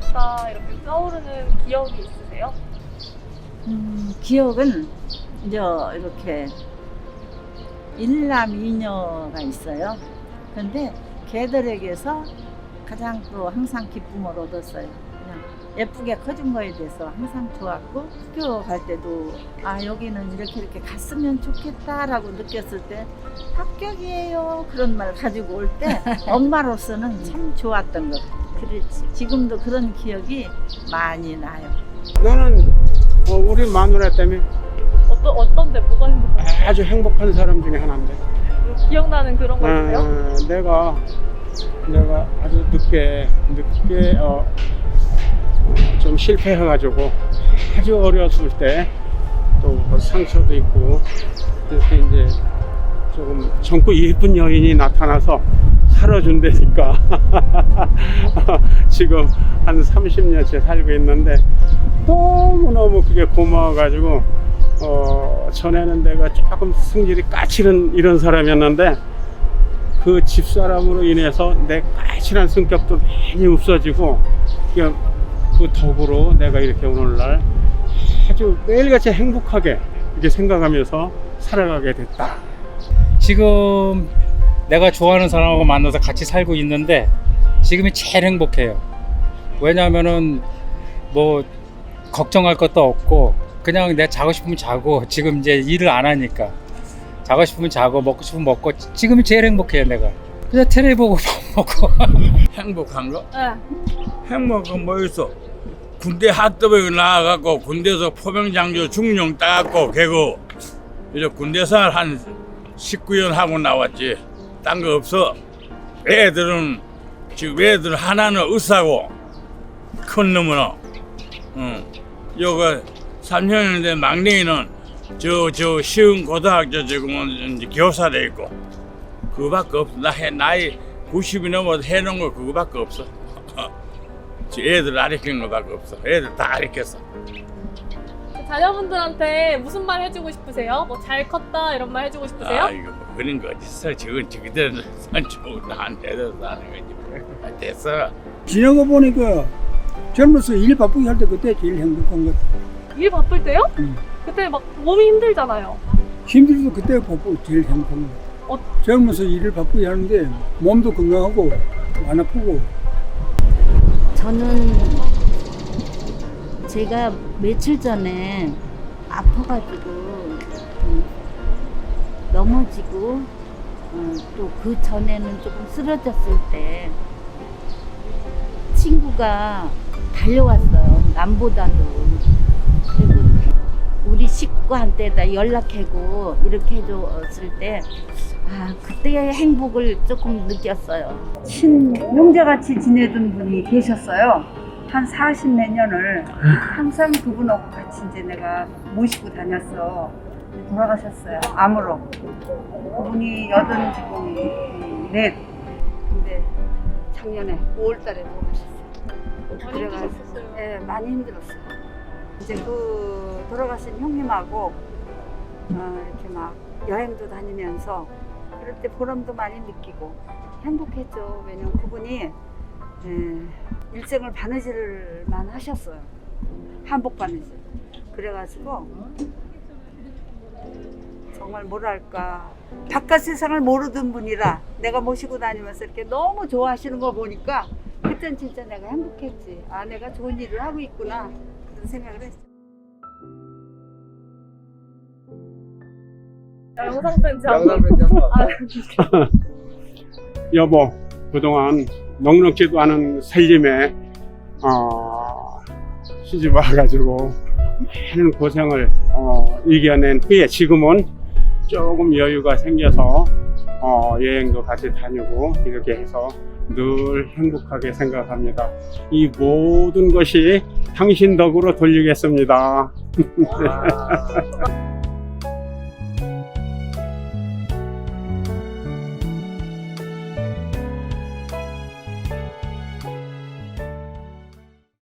좋았다 이렇게 떠오르는 기억이 있으세요? 음, 기억은 이제 이렇게 일남 이녀가 있어요. 근데 걔들에게서 가장 또 항상 기쁨을 얻었어요. 그냥 예쁘게 커진 거에 대해서 항상 좋았고 학교 갈 때도 아 여기는 이렇게 이렇게 갔으면 좋겠다라고 느꼈을 때 합격이에요 그런 말 가지고 올 때 엄마로서는 참 좋았던 것 같아요. 그렇지. 지금도 그런 기억이 많이 나요. 나는 어, 우리 마누라 때문에 어떤 어떤데 뭐가 행복하세요? 아주 행복한 사람 중에 하나인데 기억나는 그런 거 있어요? 어, 내가 내가 아주 늦게 늦게 어, 좀 실패해가지고 아주 어렸을 때 또 상처도 있고 그렇게 이제 조금 젊고 예쁜 여인이 나타나서 살아준다니까 지금 한 30년째 살고 있는데 너무너무 그게 고마워가지고 어, 전에는 내가 조금 승질이 까칠한 이런 사람이었는데 그 집사람으로 인해서 내 까칠한 성격도 많이 없어지고 그, 그 덕으로 내가 이렇게 오늘날 아주 매일같이 행복하게 이렇게 생각하면서 살아가게 됐다. 지금 내가 좋아하는 사람하고 만나서 같이 살고 있는데 지금이 제일 행복해요. 왜냐하면은 뭐 걱정할 것도 없고 그냥 내가 자고 싶으면 자고 지금 이제 일을 안 하니까 자고 싶으면 자고 먹고 싶으면 먹고 지금이 제일 행복해요 내가. 그냥 테레비 보고 밥 먹고 행복한 거? 네. 행복한 뭐 있어? 군대 핫도그에 나와갖고 군대에서 포병장교 중령 따갖고 개고 이제 군대 생활 한 19년 하고 나왔지 딴 거 없어 애들은 지금 애들 하나는 의사고 큰 놈은 응. 요거 3년인데 막내는 저 저 시흥 고등학교 지금은 이제 교사 돼 있고 그거밖에 없어 나 해, 나이 90이 넘어도 해놓은 거 그거밖에 없어 저 애들 가르친 거밖에 없어. 애들 다 가르쳤어. 그 자녀분들한테 무슨 말 해주고 싶으세요? 뭐 잘 컸다 이런 말 해주고 싶으세요? 아 이거 뭐 그런 거 어딨어. 저건 저기들 산쪽 나한테도 사는 거지. 뭐. 됐어. 지나가 보니까 젊어서 일 바쁘게 할 때 그때 제일 행복한 것 같아. 일 바쁠 때요? 응. 그때 막 몸이 힘들잖아요. 힘들어도 그때 바쁘고 제일 행복한 것 같아. 어- 젊어서 일을 바쁘게 하는데 몸도 건강하고 안 아프고 저는 제가 며칠 전에 아파가지고 음, 넘어지고 또그 전에는 조금 쓰러졌을 때 친구가 달려왔어요. 남보다도 그리고 우리 식구한테다 연락하고 이렇게 해줬을 때 아, 그때의 행복을 조금 느꼈어요. 친 형제같이 지내던 분이 계셨어요. 한 40 몇 년을 항상 그분하고 같이 이제 내가 모시고 다녔어. 돌아가셨어요. 암으로. 그분이 여든 지금 넷. 근데 작년에 5월 달에 돌아가셨어요. 많이 힘드셨어요. 예, 많이 힘들었어요. 이제 그 돌아가신 형님하고 어, 이렇게 막 여행도 다니면서 그럴 때 보람도 많이 느끼고 행복했죠. 왜냐면 그분이 예, 일생을 바느질만 하셨어요. 한복 바느질. 그래가지고 정말 뭐랄까 바깥 세상을 모르던 분이라 내가 모시고 다니면서 이렇게 너무 좋아하시는 걸 보니까 그땐 진짜 내가 행복했지. 아 내가 좋은 일을 하고 있구나 그런 생각을 했어. 야, 영상 편지 한번. 아, 여보, 그동안 넉넉지도 않은 살림에 어, 시집 와가지고 많은 고생을 어, 이겨낸 후에 지금은 조금 여유가 생겨서 어, 여행도 같이 다니고 이렇게 해서 늘 행복하게 생각합니다. 이 모든 것이 당신 덕으로 돌리겠습니다.